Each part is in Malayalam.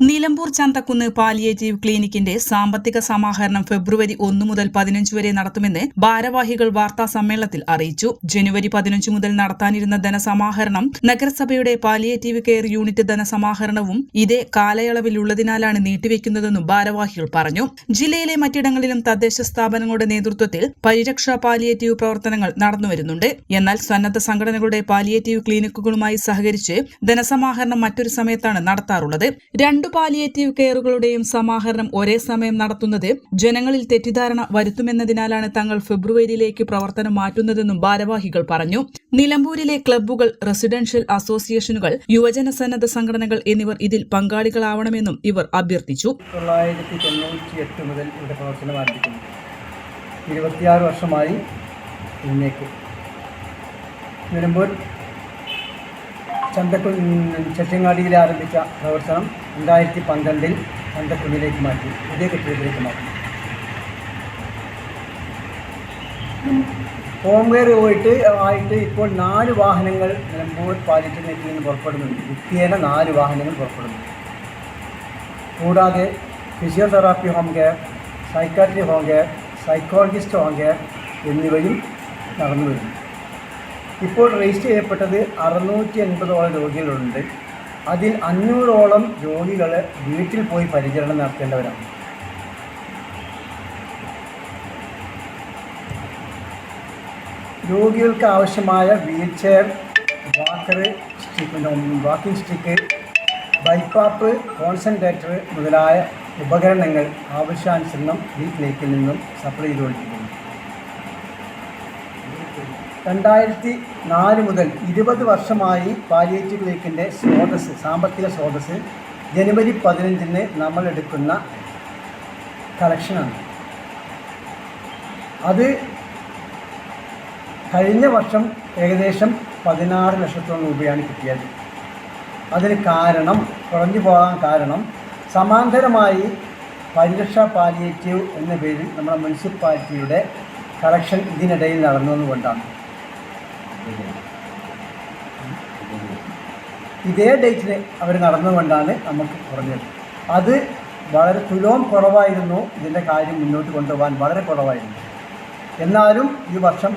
Nilambur Chanthakkunnu palliative ക്ലിനിക്കിന്റെ സാമ്പത്തിക സമാഹരണം ഫെബ്രുവരി ഒന്ന് മുതൽ പതിനഞ്ച് വരെ നടത്തുമെന്ന് ഭാരവാഹികൾ വാർത്താ സമ്മേളനത്തിൽ അറിയിച്ചു. ജനുവരി പതിനഞ്ച് മുതൽ നടത്താനിരുന്ന ധനസമാഹരണം നഗരസഭയുടെ പാലിയേറ്റീവ് കെയർ യൂണിറ്റ് ധനസമാഹരണവും ഇതേ കാലയളവിലുള്ളതിനാലാണ് നീട്ടിവെക്കുന്നതെന്നും ഭാരവാഹികൾ പറഞ്ഞു. ജില്ലയിലെ മറ്റിടങ്ങളിലും തദ്ദേശ സ്ഥാപനങ്ങളുടെ നേതൃത്വത്തിൽ പരിരക്ഷാ പാലിയേറ്റീവ് പ്രവർത്തനങ്ങൾ നടന്നുവരുന്നുണ്ട്. എന്നാൽ സന്നദ്ധ സംഘടനകളുടെ പാലിയേറ്റീവ് ക്ലിനിക്കുകളുമായി സഹകരിച്ച് ധനസമാഹരണം മറ്റൊരു സമയത്താണ് നടത്താറുള്ളത്. രണ്ടു പാലിയേറ്റീവ് കെയറുകളുടെയും സമാഹരണം ഒരേ സമയം നടത്തുന്നത് ജനങ്ങളിൽ തെറ്റിദ്ധാരണ വരുത്തുമെന്നതിനാലാണ് തങ്ങൾ ഫെബ്രുവരിയിലേക്ക് പ്രവർത്തനം മാറ്റുന്നതെന്നും ഭാരവാഹികൾ പറഞ്ഞു. നിലമ്പൂരിലെ ക്ലബ്ബുകൾ റെസിഡൻഷ്യൽ അസോസിയേഷനുകൾ യുവജന സന്നദ്ധ സംഘടനകൾ എന്നിവർ ഇതിൽ പങ്കാളികളാവണമെന്നും ഇവർ അഭ്യർത്ഥിച്ചു. തൊള്ളായിരത്തി തൊണ്ണൂറ്റി എട്ട് മുതൽ ഇരുപത്തിയാറ് വർഷമായി ഇന്നേക്ക് നിലമ്പൂർ ചന്തക്കു ചെട്ടിങ്ങാടിയിൽ ആരംഭിച്ച പ്രവർത്തനം രണ്ടായിരത്തി പന്ത്രണ്ടിൽ ചന്തക്കുന്നിലേക്ക് മാറ്റി പുതിയ കെട്ടിടത്തിലേക്ക് മാറ്റി. ഹോംവെയർ പോയിട്ട് ആയിട്ട് ഇപ്പോൾ നാല് വാഹനങ്ങൾ നിലമ്പൂർ പാലിറ്റിനേറ്റിൽ നിന്ന് പുറപ്പെടുന്നുണ്ട്. നിത്യേന നാല് വാഹനങ്ങൾ പുറപ്പെടുന്നു കൂടാതെ physiotherapy home care psychiatry home care psychologist home care എന്നിവയും നടന്നു വരുന്നു. ഇപ്പോൾ രജിസ്റ്റർ ചെയ്യപ്പെട്ടത് അറുന്നൂറ്റി എൺപതോളം രോഗികളുണ്ട്. അതിൽ അഞ്ഞൂറോളം രോഗികൾ വീട്ടിൽ പോയി പരിചരണം നടത്തേണ്ടവരാണ്. രോഗികൾക്ക് ആവശ്യമായ wheel chair walker stick walking stick BiPAP concentrator മുതലായ ഉപകരണങ്ങൾ ആവശ്യാനുസരണം ഈ ക്ലിനിക്കിൽ നിന്നും സപ്ലൈ ചെയ്തുകൊണ്ടിരിക്കുന്നു. രണ്ടായിരത്തി നാല് മുതൽ ഇരുപത് വർഷമായി പാലിയേറ്റീവ് ക്ലിനിക്കിന്റെ സ്രോതസ് സാമ്പത്തിക സ്രോതസ് ജനുവരി പതിനഞ്ചിന് നമ്മൾ എടുക്കുന്ന കളക്ഷനാണ്. അത് കഴിഞ്ഞ വർഷം ഏകദേശം പതിനാറ് ലക്ഷത്തോളം രൂപയാണ് കിട്ടിയത്. അതിന് കാരണം കുറഞ്ഞു പോകാൻ കാരണം സമാന്തരമായി പരിരക്ഷ പാലിയേറ്റീവ് എന്ന പേരിൽ നമ്മുടെ മുനിസിപ്പാലിറ്റിയുടെ കളക്ഷൻ ഇതിനിടയിൽ നടന്നതുകൊണ്ടാണ്. ഇതേ ഡേറ്റിന് അവർ നടന്നുകൊണ്ടാണ് നമുക്ക് കുറഞ്ഞത്. അത് വളരെ തുലവും കുറവായിരുന്നു. ഇതിന്റെ കാര്യം മുന്നോട്ട് കൊണ്ടുപോകാൻ വളരെ കുറവായിരുന്നു. എന്നാലും ഈ വർഷം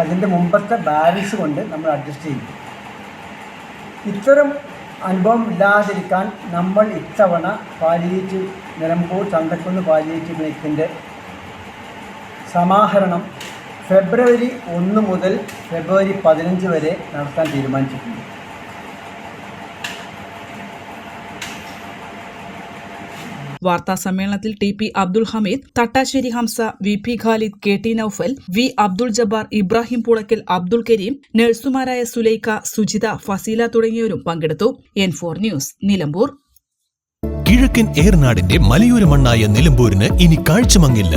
അതിന്റെ മുമ്പത്തെ ബാലൻസ് കൊണ്ട് നമ്മൾ അഡ്ജസ്റ്റ് ചെയ്യും ഇത്തരം അനുഭവം ഇല്ലാതിരിക്കാൻ നമ്മൾ ഇത്തവണ പാലിയേറ്റീവ് നിലമ്പൂർ ചന്തക്കുന്ന് പാലിയേറ്റീവ് മേക്കിന്റെ സമാഹരണം ഫെബ്രുവരി ഒന്ന് മുതൽ ഫെബ്രുവരി പതിനഞ്ച് വരെ നടത്താൻ തീരുമാനിച്ചിട്ടുണ്ട്. വാർത്താ സമ്മേളനത്തിൽ T P Abdul Hameed Thattassery Hamza V P Khalid K T Noufal V Abdul Jabbar Ibrahim Pulakkal Abdul Kareem നഴ്സുമാരായ Sulaikha Sujitha Faseela തുടങ്ങിയവരും പങ്കെടുത്തു. N four news Nilambur. കിഴക്കൻ ഏർനാടിന്റെ മലയോര മണ്ണായ നിലമ്പൂരിന് ഇനി കാഴ്ചമങ്ങില്ല.